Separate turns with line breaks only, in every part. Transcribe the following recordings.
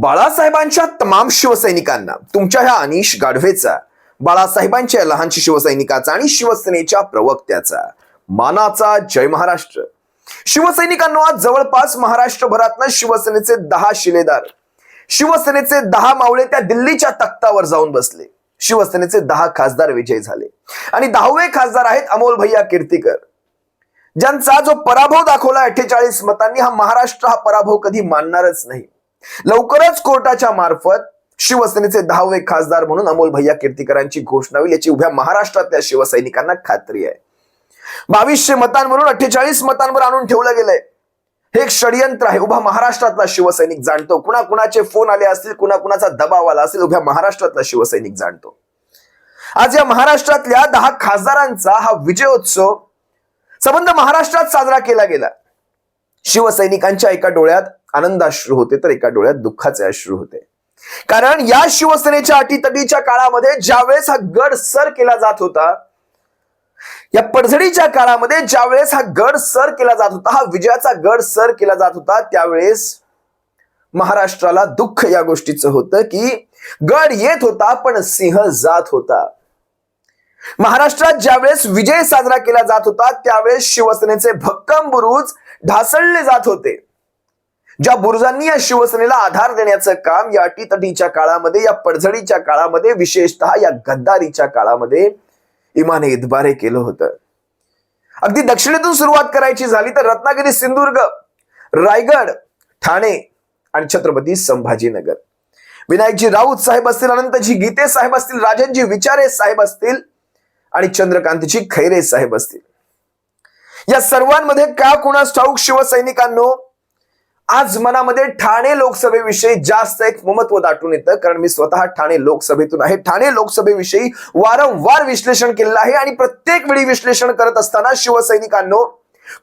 बाळासाहेबांच्या तमाम शिवसैनिकांना तुमच्या ह्या अनिश गाढवेचा बाळासाहेबांच्या लहानशी शिवसैनिकाचा आणि शिवसेनेच्या प्रवक्त्याचा. मानाचा जय महाराष्ट्र. शिवसैनिकांना आज जवळपास महाराष्ट्रभरातनं शिवसेनेचे दहा शिलेदार शिवसेनेचे दहा मावळे त्या दिल्लीच्या तख्तावर जाऊन बसले. शिवसेनेचे दहा खासदार विजयी झाले. आणि दहावे खासदार आहेत अमोल भैया कीर्तीकर. ज्यांचा जो पराभव दाखवला अठ्ठेचाळीस मतांनी हा महाराष्ट्र हा पराभव कधी मानणारच नाही. लवकरच कोर्टाच्या मार्फत शिवसेनेचे दहावे खासदार म्हणून अमोल भैया कीर्तीकरांची घोषणा होईल याची उभ्या महाराष्ट्रातल्या शिवसैनिकांना खात्री आहे. बावीसशे मतांवरून अठ्ठेचाळीस मतांवर आणून ठेवलं गेलंय. हे एक षडयंत्र आहे. उभा महाराष्ट्रातला शिवसैनिक जाणतो. कुणा कुणाचे फोन आले असतील कुणा कुणाचा दबाव आला असेल उभ्या महाराष्ट्रातला शिवसैनिक जाणतो. आज या महाराष्ट्रातल्या दहा खासदारांचा हा विजयोत्सव संबंध महाराष्ट्रात साजरा केला गेला. शिवसैनिकांच्या एका डोळ्यात आनंदाश्रू होते तर एका डोळ्यात दुःखाचे अश्रू होते. कारण या शिवसेनेच्या अटीतटीच्या काळामध्ये ज्यावेळेस हा गड सर केला जात होता या पडझडीच्या काळामध्ये ज्यावेळेस हा गड सर केला जात होता हा विजयाचा गड सर केला जात होता त्यावेळेस महाराष्ट्राला दुःख या गोष्टीचं होतं की गड येत होता पण सिंह जात होता. महाराष्ट्रात ज्यावेळेस विजय साजरा केला जात होता त्यावेळेस शिवसेनेचे भक्कम बुरुज ढासळले जात होते. ज्या बुरुजांनी या शिवसेनेला आधार देण्याचं काम या अटीतटीच्या काळामध्ये या पडझडीच्या काळामध्ये विशेषतः या गद्दारीच्या काळामध्ये इमाने इतबारे केलं होतं. अगदी दक्षिणेतून सुरुवात करायची झाली तर रत्नागिरी सिंधुदुर्ग रायगड ठाणे आणि छत्रपती संभाजीनगर. विनायकजी राऊत साहेब असतील अनंतजी गीते साहेब असतील राजनजी विचारे साहेब असतील आणि चंद्रकांतजी खैरे साहेब असतील. या सर्वांमध्ये का कुणास ठाऊक शिवसैनिकांनो? आज मनामध्ये ठाणे लोकसभेविषयी जास्त एक महत्त्व दाटून येतं कारण मी स्वतः ठाणे लोकसभेतून आहे. ठाणे लोकसभेविषयी वारंवार विश्लेषण केलेलं आहे आणि प्रत्येक वेळी विश्लेषण करत असताना शिवसैनिकांनो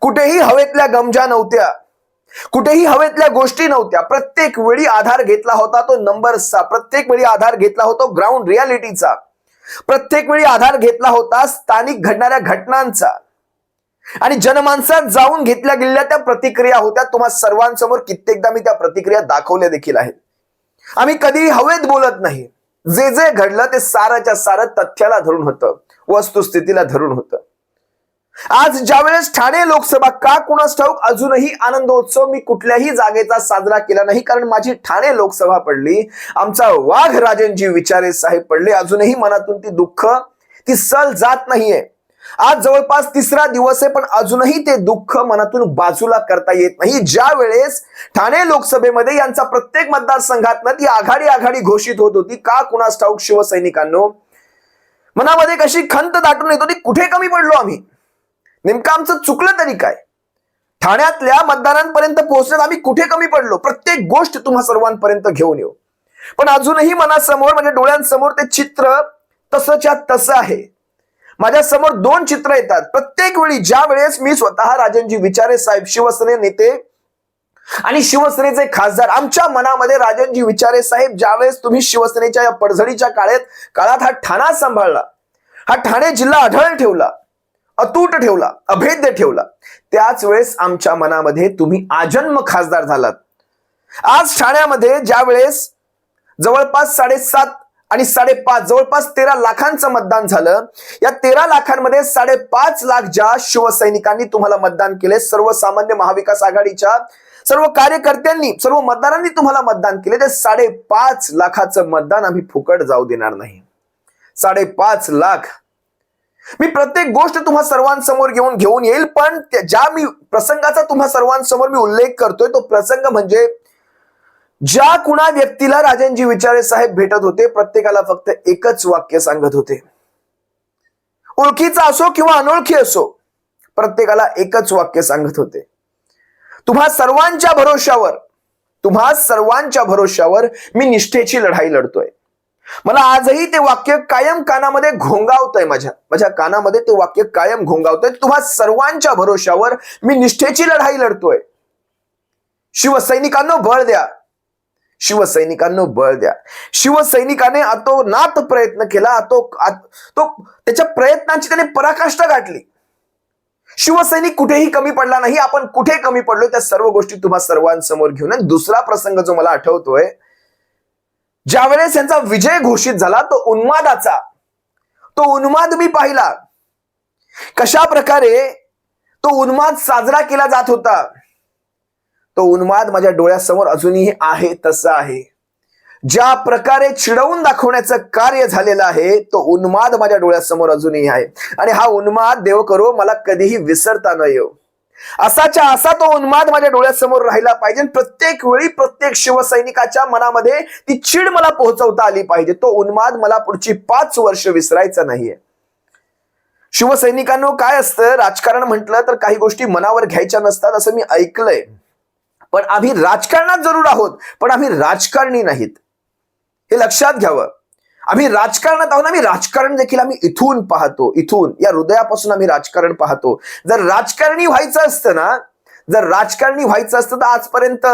कुठेही हवेतल्या गमजा नव्हत्या. कुठेही हवेतल्या गोष्टी नव्हत्या. प्रत्येक वेळी आधार घेतला होता तो नंबर्सचा. प्रत्येक वेळी आधार घेतला होता ग्राउंड रियालिटीचा. प्रत्येक वेळी आधार घेतला होता स्थानिक घडणाऱ्या घटनांचा. आणि जनमानसात जाऊन घेतल्या गेलेल्या त्या प्रतिक्रिया होत्या. तुम्हा सर्वांसमोर कित्येकदा मी त्या प्रतिक्रिया दाखवल्या देखील आहेत. आम्ही कधी हवेत बोलत नाही. जे जे घडलं ते साराच्या सारं तथ्याला धरून होतं. वस्तुस्थितीला धरून होतं. आज ज्यावेळेस ठाणे लोकसभा का कुणास ठाऊक अजूनही आनंदोत्सव मी कुठल्याही जागेचा साजरा केला नाही. कारण माझी ठाणे लोकसभा पडली आमचा वाघ राजनजी विचारे साहेब पडले. अजूनही मनातून ती दुःख ती सल जात नाहीये. आज जवळपास तिसरा दिवस आहे पण अजूनही ते दुःख मनातून बाजूला करता येत नाही. ज्या वेळेस ठाणे लोकसभेमध्ये यांचा प्रत्येक मतदारसंघातनं ती आघाडी आघाडी घोषित होत होती का कुणास ठाऊक शिवसैनिकांनो? मनामध्ये कशी खंत दाटून येत होती कुठे कमी पडलो आम्ही? नेमकं आमचं चुकलं तरी काय? ठाण्यातल्या मतदारांपर्यंत पोहोचण्यात आम्ही कुठे कमी पडलो? प्रत्येक गोष्ट तुम्हा सर्वांपर्यंत घेऊन येऊ. पण अजूनही मनासमोर म्हणजे डोळ्यांसमोर ते चित्र तसंच्या तसं आहे. माझ्यासमोर दोन चित्र येतात. प्रत्येक वेळी ज्या वेळेस मी स्वतः राजनजी विचारे साहेब शिवसेने नेते आणि शिवसेनेचे खासदार आमच्या मनामध्ये राजनजी विचारे साहेब ज्यावेळेस तुम्ही शिवसेनेच्या या पडझडीच्या काळात काळात हा ठाणा सांभाळला हा ठाणे जिल्हा आढळ ठेवला अतूट ठेवला अभेद्य ठेवला त्याच वेळेस आमच्या मनामध्ये तुम्ही आजन्म खासदार झालात. आज ठाण्यामध्ये ज्या वेळेस जवळपास साडेसात आणि साडेपाच जवळपास तेरा लाखांचं मतदान झालं. या तेरा लाखांमध्ये साडेपाच लाख ज्या शिवसैनिकांनी तुम्हाला मतदान केले सर्वसामान्य महाविकास आघाडीच्या सर्व कार्यकर्त्यांनी सर्व मतदारांनी तुम्हाला मतदान केले ते साडेपाच लाखाचं मतदान आम्ही फुकट जाऊ देणार नाही. साडेपाच लाख. मी प्रत्येक गोष्ट तुम्हा सर्वांसमोर घेऊन घेऊन येईल पण त्या- ज्या मी प्रसंगाचा तुम्हा सर्वांसमोर मी उल्लेख करतोय तो प्रसंग म्हणजे ज्या कुणा व्यक्तीला राजनजी विचारे साहेब भेटत होते प्रत्येकाला फक्त एकच वाक्य सांगत होते. ओळखीचा असो किंवा अनोळखी असो प्रत्येकाला एकच वाक्य सांगत होते. तुम्हा सर्वांच्या भरोशावर तुम्हा सर्वांच्या भरोशावर मी निष्ठेची लढाई लढतोय. मला आजही ते वाक्य कायम कानामध्ये घोंगावतंय माझ्या माझ्या कानामध्ये ते वाक्य कायम घोंगावतंय. तुम्हा सर्वांच्या भरोशावर मी निष्ठेची लढाई लढतोय. शिवसैनिकांना बळ द्या. शिवसैनिकांना बळ द्या. शिवसैनिकाने अतोनात प्रयत्न केला अतो तो त्याच्या प्रयत्नांची त्याने पराकाष्ठा गाठली. शिवसैनिक कुठेही कमी पडला नाही आपण कुठे कमी पडलो त्या सर्व गोष्टी तुम्हा सर्वांसमोर घेऊन. दुसरा प्रसंग जो मला आठवतोय ज्यावेळेस यांचा विजय घोषित झाला तो उन्मादाचा. तो उन्माद मी पाहिला. कशा प्रकारे तो उन्माद साजरा केला जात होता? तो उन्माद माझ्या डोळ्यासमोर अजूनही आहे तसा आहे. ज्या प्रकारे चिडवून दाखवण्याचं कार्य झालेलं आहे तो उन्माद माझ्या डोळ्यासमोर अजूनही आहे. आणि हा उन्माद देव करो मला कधीही विसरता न येऊ. असाच्या असा तो उन्माद माझ्या डोळ्यासमोर राहिला पाहिजे प्रत्येक वेळी प्रत्येक शिवसैनिकाच्या मनामध्ये ती चिड मला पोहोचवता आली पाहिजे. तो उन्माद मला पुढची पाच वर्ष विसरायचा नाहीये. शिवसैनिकांनो काय असतं? राजकारण म्हटलं तर काही गोष्टी मनावर घ्यायच्या नसतात असं मी ऐकलंय. पण आम्ही राजकारणात जरूर आहोत पण आम्ही राजकारणी नाहीत. हे लक्षात घ्यावं. आम्ही राजकारणात आहोत आम्ही राजकारण देखील आम्ही इथून पाहतो इथून. या हृदयापासून आम्ही राजकारण पाहतो. जर राजकारणी व्हायचं असतं ना जर राजकारणी व्हायचं असतं तर आजपर्यंत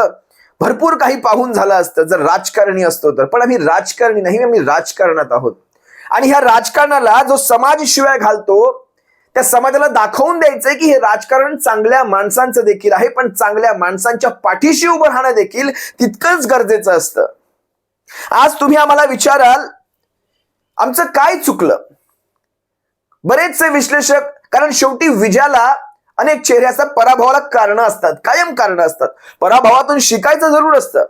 भरपूर काही पाहून झालं असतं. जर राजकारणी असतो तर. पण आम्ही राजकारणी नाही आम्ही राजकारणात आहोत. आणि ह्या राजकारणाला जो समाज शिवाय घालतो त्या समाजाला दाखवून द्यायचंय की हे राजकारण चांगल्या माणसांचं देखील आहे पण चांगल्या माणसांच्या पाठीशी उभं राहणं देखील तितकंच गरजेचं असतं. आज तुम्ही आम्हाला विचाराल आमचं काय चुकलं? बरेचसे विश्लेषक कारण शेवटी विजयाला अनेक चेहऱ्याचा पराभवाला कारण असतात कायम कारण असतात. पराभवातून शिकायचं जरूर असतं.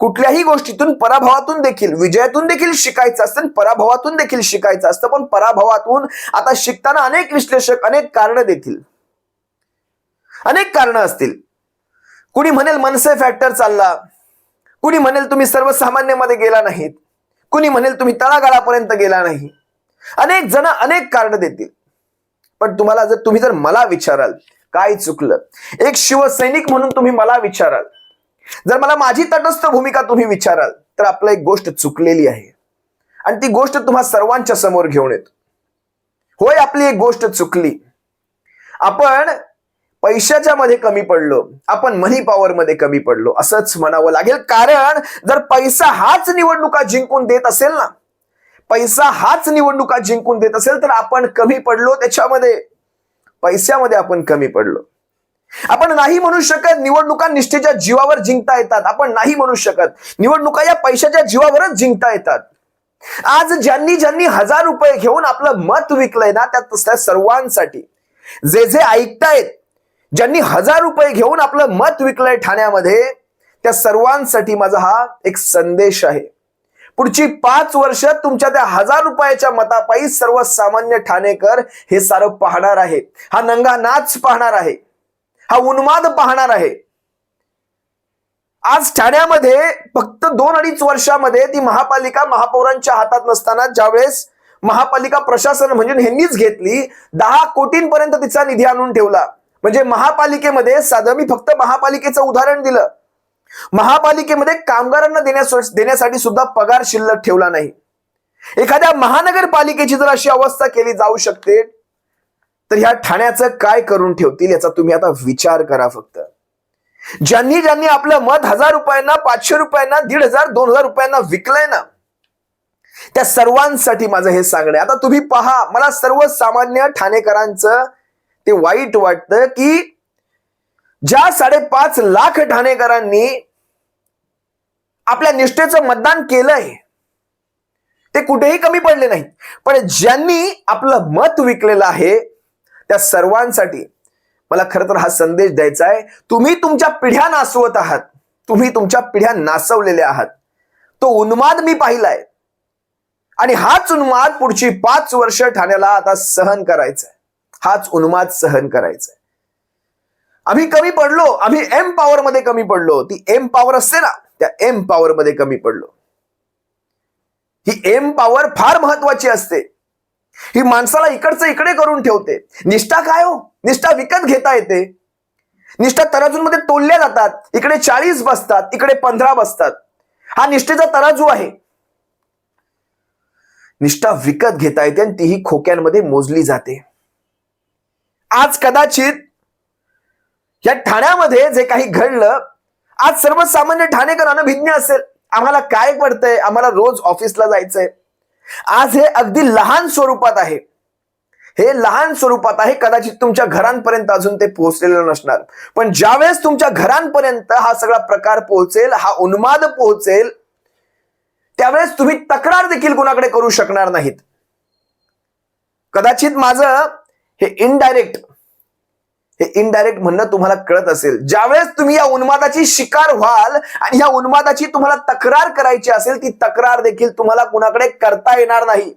कुठल्याही गोष्टीतून पराभवातून देखील विजयातून देखील शिकायचं असतं पराभवातून देखील शिकायचं असतं. पण पराभवातून आता शिकताना अनेक विश्लेषक अनेक कारण देतील. अनेक कारण असतील. कुणी म्हणेल मनसे फॅक्टर चालला. कुणी म्हणेल तुम्ही सर्वसामान्यमध्ये गेला नाहीत. कुणी म्हणेल तुम्ही तळागाळापर्यंत गेला नाही. अनेक जण अनेक कारण देतील. पण तुम्हाला जर तुम्ही जर मला विचाराल काय चुकलं? एक शिवसैनिक म्हणून तुम्ही मला विचाराल. जर मला माझी तटस्थ भूमिका तुम्ही विचाराल तर आपलं एक गोष्ट चुकलेली आहे. आणि ती गोष्ट तुम्हा सर्वांच्या समोर घेऊन येतो. होय आपली एक गोष्ट चुकली. आपण पैशाच्या मध्ये कमी पडलो आपण मनी पॉवर मध्ये कमी पडलो असंच म्हणावं लागेल. कारण जर पैसा हाच निवडणुका जिंकून देत असेल ना पैसा हाच निवडणुका जिंकून देत असेल तर आपण कमी पडलो त्याच्यामध्ये. पैशामध्ये आपण कमी पडलो. आपण नाही म्हणू शकत निवडणुका निष्ठेच्या जीवावर जिंकता येतात. आपण नाही म्हणू शकत निवडणुका या पैशाच्या जीवावरच जिंकता येतात. आज ज्यांनी ज्यांनी हजार रुपये घेऊन आपलं मत विकलंय ना त्या त्या सर्वांसाठी. जे जे ऐकतायत ज्यांनी हजार रुपये घेऊन आपलं मत विकलंय ठाण्यामध्ये त्या सर्वांसाठी माझा हा एक संदेश आहे. पुढची पाच वर्ष तुमच्या त्या हजार रुपयाच्या मतापायी सर्वसामान्य ठाणेकर हे सारं पाहणार आहे हा नंगा नाच पाहणार आहे. हा उन्माद पाहणार आहे. आज ठाण्यामध्ये फक्त दोन अडीच वर्षामध्ये ती महापालिका महापौरांच्या हातात नसताना ज्यावेळेस महापालिका प्रशासन म्हणजे ह्यांनीच घेतली दहा कोटींपर्यंत तिचा निधी आणून ठेवला. म्हणजे महापालिकेमध्ये साधं मी फक्त महापालिकेचं उदाहरण दिलं. महापालिकेमध्ये कामगारांना देण्यास देण्यासाठी सुद्धा पगार शिल्लक ठेवला नाही. एखाद्या महानगरपालिकेची जर अशी अवस्था केली जाऊ शकते तर ह्या ठाण्याचं काय करून ठेवतील याचा तुम्ही आता विचार करा फक्त. ज्यांनी ज्यांनी आपलं मत हजार रुपयांना पाचशे रुपयांना दीड हजार दोन हजार रुपयांना विकलंय ना त्या सर्वांसाठी माझं हे सांगणं आता तुम्ही पहा मला सर्वसामान्य ठाणेकरांचं ते वाईट वाटतं की ज्या साडेपाच लाख ठाणेकरांनी आपल्या निष्ठेचं मतदान केलंय ते कुठेही कमी पडले नाही पण ज्यांनी आपलं मत विकलेलं आहे त्या सर्वांसाठी मला खरं तर हा संदेश द्यायचा आहे. तुम्ही तुमच्या पिढ्या नासवत आहात. तुम्ही तुमच्या पिढ्या नासवलेल्या आहात. तो उन्माद मी पाहिलाय. आणि हाच उन्माद पुढची पाच वर्ष ठाण्याला आता सहन करायचा हाच उन्माद सहन करायचा आम्ही कमी पडलो. आम्ही एम पॉवर मध्ये कमी पडलो. ती एम पॉवर असते ना त्या एम पॉवर मध्ये कमी पडलो. ही एम पॉवर फार महत्वाची असते. ही माणसाला इकडचं इकडे करून ठेवते. निष्ठा काय हो? निष्ठा विकत घेता येते. निष्ठा तराजूंमध्ये तोलल्या जातात. इकडे चाळीस बसतात इकडे पंधरा बसतात. हा निष्ठेचा तराजू आहे. निष्ठा विकत घेता येते आणि तीही खोक्यांमध्ये मोजली जाते. आज कदाचित या ठाण्यामध्ये जे काही घडलं आज सर्वसामान्य ठाणेकरांना भिज्ञ असेल. आम्हाला काय पडतंय? आम्हाला रोज ऑफिसला जायचंय. आज हे अगदी लहान स्वरूपात आहे. हे लहान स्वरूपात आहे कदाचित तुमच्या घरांपर्यंत अजून ते पोहोचलेलं नसणार. पण ज्यावेळेस तुमच्या घरांपर्यंत हा सगळा प्रकार पोहोचेल हा उन्माद पोहोचेल त्यावेळेस तुम्ही तक्रार देखील कुणाकडे करू शकणार नाहीत. कदाचित माझं हे इनडायरेक्ट हे इनडायरेक्ट म्हणणं तुम्हाला कळत असेल. ज्यावेळेस तुम्ही या उन्मादाची शिकार व्हाल आणि या उन्मादाची तुम्हाला तक्रार करायची असेल ती तक्रार देखील तुम्हाला कुणाकडे करता येणार नाही.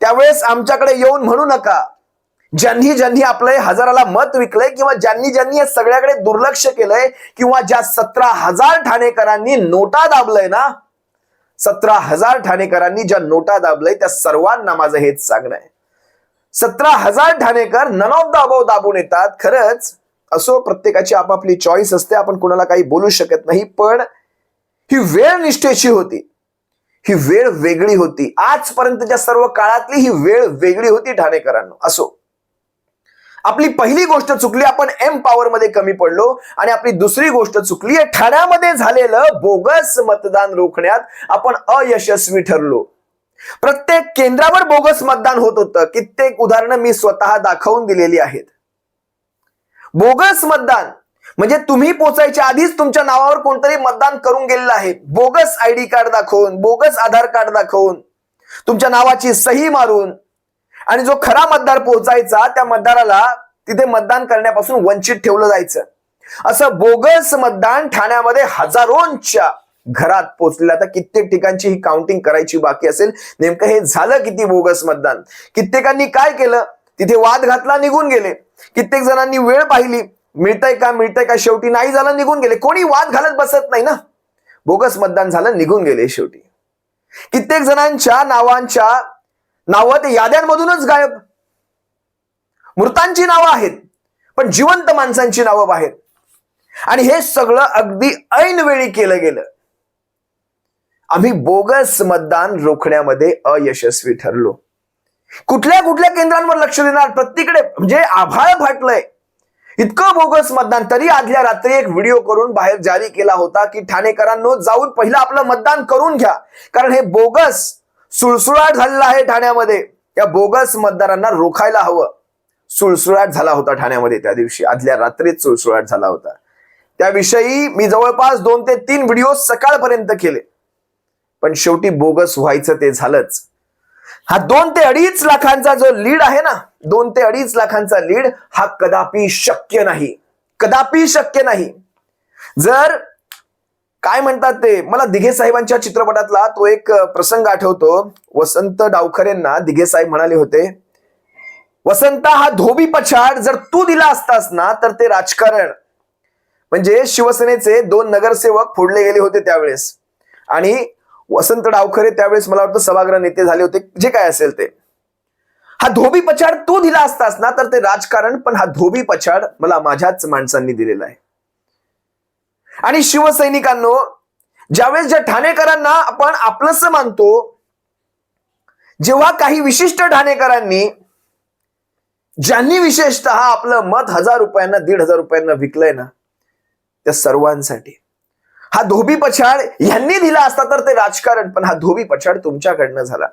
त्यावेळेस आमच्याकडे येऊन म्हणू नका. ज्यांनी ज्यांनी आपलं हजाराला मत विकलंय किंवा ज्यांनी ज्यांनी या सगळ्याकडे दुर्लक्ष केलंय किंवा ज्या सतरा हजार ठाणेकरांनी नोटा दाबलंय ना सतरा हजार ठाणेकरांनी ज्या नोटा दाबलंय त्या सर्वांना माझं हेच सांगणं आहे. सतरा हजार ठाणेकर नन ऑफ द अबाव दाबून येतात. खरंच असो प्रत्येकाची आपापली चॉईस असते आपण कोणाला काही बोलू शकत नाही पण ही वेळ निष्ठेची होती. ही वेळ वेगळी होती. आजपर्यंतच्या सर्व काळातली ही वेळ वेगळी होती ठाणेकरांनो. असो. आपली पहिली गोष्ट चुकली आपण एम पॉवर मध्ये कमी पडलो आणि आपली दुसरी गोष्ट चुकली ठाण्यामध्ये झालेलं बोगस मतदान रोखण्यात आपण अयशस्वी ठरलो. प्रत्येक केंद्रावर बोगस मतदान होत होतं. कित्येक उदाहरणं मी स्वतः दाखवून दिलेली आहेत. बोगस मतदान म्हणजे तुम्ही पोचायच्या आधीच तुमच्या नावावर कोणतरी मतदान करून गेलेलं आहे. बोगस आय डी कार्ड दाखवून बोगस आधार कार्ड दाखवून तुमच्या नावाची सही मारून आणि जो खरा मतदार पोहोचायचा त्या मतदाराला तिथे मतदान करण्यापासून वंचित ठेवलं जायचं. असं बोगस मतदान ठाण्यामध्ये हजारोंच्या घरात पोहोचलेलं आता कित्येक ठिकाणची ही काउंटिंग करायची बाकी असेल. नेमकं हे झालं किती बोगस मतदान? कित्येकांनी काय केलं? तिथे वाद घातला निघून गेले. कित्येक जणांनी वेळ पाहिली. मिळतंय का मिळतंय का? शेवटी नाही झालं निघून गेले. कोणी वाद घालत बसत नाही ना? बोगस मतदान झालं निघून गेले शेवटी. कित्येक जणांच्या नावांच्या नावं ते याद्यांमधूनच गायब. मृतांची नावं आहेत पण जिवंत माणसांची नावं बाहेर. आणि हे सगळं अगदी ऐनवेळी केलं गेलं. आम्ही बोगस मतदान रोखण्यामध्ये अयशस्वी ठरलो. कुठल्या कुठल्या केंद्रांवर लक्ष देणार? प्रत्येकडे म्हणजे आभाळ फाटलंय. इतकं बोगस मतदान तरी आदल्या रात्री एक व्हिडिओ करून बाहेर जारी केला होता की ठाणेकरांनो जाऊन पहिलं आपलं मतदान करून घ्या. कारण हे बोगस सुळसुळाट झालेला आहे ठाण्यामध्ये. या बोगस मतदारांना रोखायला हवं. सुळसुळाट झाला होता ठाण्यामध्ये त्या दिवशी. आदल्या रात्रीच सुळसुळाट झाला होता. त्याविषयी मी जवळपास दोन ते तीन व्हिडिओ सकाळपर्यंत केले. पण शेवटी बोगस व्हायचं ते झालंच. हा दोन ते अडीच लाखांचा जो लीड आहे ना दोन ते अडीच लाखांचा लीड हा कदापि शक्य नाही. कदापि शक्य नाही. जर काय म्हणतात ते मला दिघे साहेबांच्या चित्रपटातला तो एक प्रसंग आठवतो. वसंत डावखरेंना दिघे साहेब म्हणाले होते वसंत हा धोबी पछाड जर तू दिला असतास ना तर ते राजकारण. म्हणजे शिवसेनेचे दोन नगरसेवक फोडले गेले होते त्यावेळेस. आणि वसंत डावखरे त्यावेळेस मला वाटतं सभागृह नेते झाले होते. जे काय असेल ते. हा धोबी पछाड तू दिला असतास ना तर ते राजकारण पण हा धोबी पछाड मला माझ्याच माणसांनी दिलेला आहे. आणि शिवसैनिकांनो ज्यावेळेस ज्या ठाणेकरांना आपण आपलंस मानतो जेव्हा काही विशिष्ट ठाणेकरांनी ज्यांनी विशेषतः आपलं मत हजार रुपयांना दीड हजार रुपयांना विकलंय ना त्या सर्वांसाठी. हा धोबी पछाड यांनी दिला असता तर ते राजकारण पण हा धोबी पछाड तुमच्याकडनं झाला.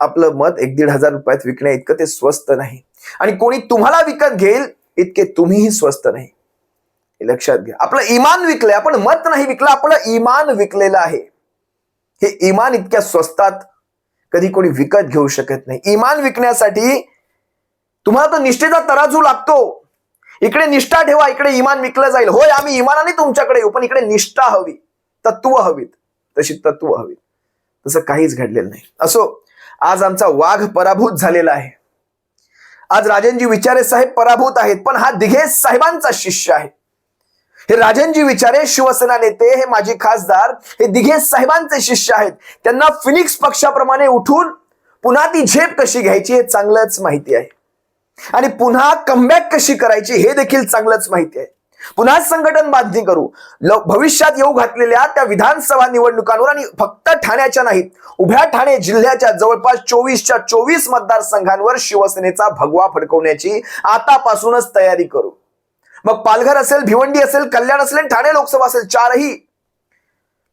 आपलं मत एक दीड हजार रुपयात विकण्या इतकं ते स्वस्त नाही. आणि कोणी तुम्हाला विकत घेईल इतके तुम्हीही स्वस्त नाही. हे लक्षात घ्या. आपलं इमान विकलंय आपण मत नाही विकलं आपलं इमान विकलेलं आहे. हे इमान इतक्या स्वस्तात कधी कोणी विकत घेऊ शकत नाही. इमान विकण्यासाठी तुम्हाला तो निष्ठेचा तराजू लागतो. इकडे निष्ठा ठेवा इकडे इमान विकलं जाईल. होय आम्ही इमानाने तुमच्याकडे येऊ पण इकडे निष्ठा हवी तत्व हवीत. तशी तत्व हवीत. तसं काहीच घडलेलं नाही. असो आज आमचा वाघ पराभूत झालेला आहे. आज राजनजी विचारे साहेब पराभूत आहेत पण हा दिघे साहेबांचा शिष्य आहे. हे राजनजी विचारे शिवसेना नेते हे माजी खासदार हे दिघे साहेबांचे शिष्य आहेत. त्यांना फिनिक्स पक्षाप्रमाणे उठून पुन्हा ती झेप कशी घ्यायची हे चांगलंच माहिती आहे. आणि पुन्हा कमबॅक कशी करायची हे देखील चांगलंच माहिती आहे. पुन्हा संघटन बांधणी करू. भविष्यात येऊ घातलेल्या त्या विधानसभा निवडणुकांवर आणि फक्त ठाण्याच्या नाहीत उभ्या ठाणे जिल्ह्याच्या जवळपास चोवीसच्या चोवीस मतदारसंघांवर शिवसेनेचा भगवा फडकवण्याची आतापासूनच तयारी करू. मग पालघर असेल भिवंडी असेल कल्याण असेल ठाणे लोकसभा असेल चारही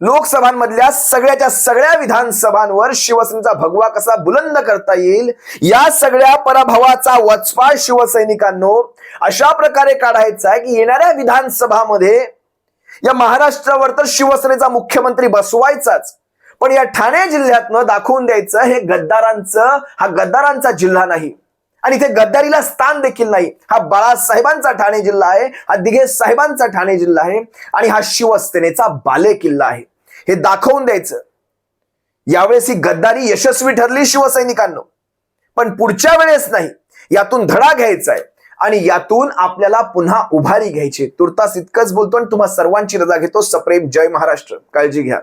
लोकसभांमधल्या सगळ्याच्या सगळ्या विधानसभांवर शिवसेनेचा भगवा कसा बुलंद करता येईल? या सगळ्या पराभवाचा वचपा शिवसैनिकांनो अशा प्रकारे काढायचा आहे की येणाऱ्या विधानसभामध्ये या महाराष्ट्रावर तर शिवसेनेचा मुख्यमंत्री बसवायचाच. पण या ठाणे जिल्ह्यातनं दाखवून द्यायचं हे गद्दारांचं हा गद्दारांचा जिल्हा नाही. आणि इथे गद्दारीला स्थान देखील नाही. हा बाळासाहेबांचा ठाणे जिल्हा आहे हा दिघे साहेबांचा ठाणे जिल्हा आहे आणि हा शिवसेनेचा बाले किल्ला आहे. हे दाखवून द्यायचं. यावेळेस ही गद्दारी यशस्वी ठरली शिवसैनिकांनो. पण पुढच्या वेळेस नाही. यातून धडा घ्यायचा आहे. आणि यातून आपल्याला पुन्हा उभारी घ्यायची तुर्तास इतकंच बोलतो आणि तुम्हा सर्वांची रजा घेतो. सप्रेम जय महाराष्ट्र. काळजी घ्या.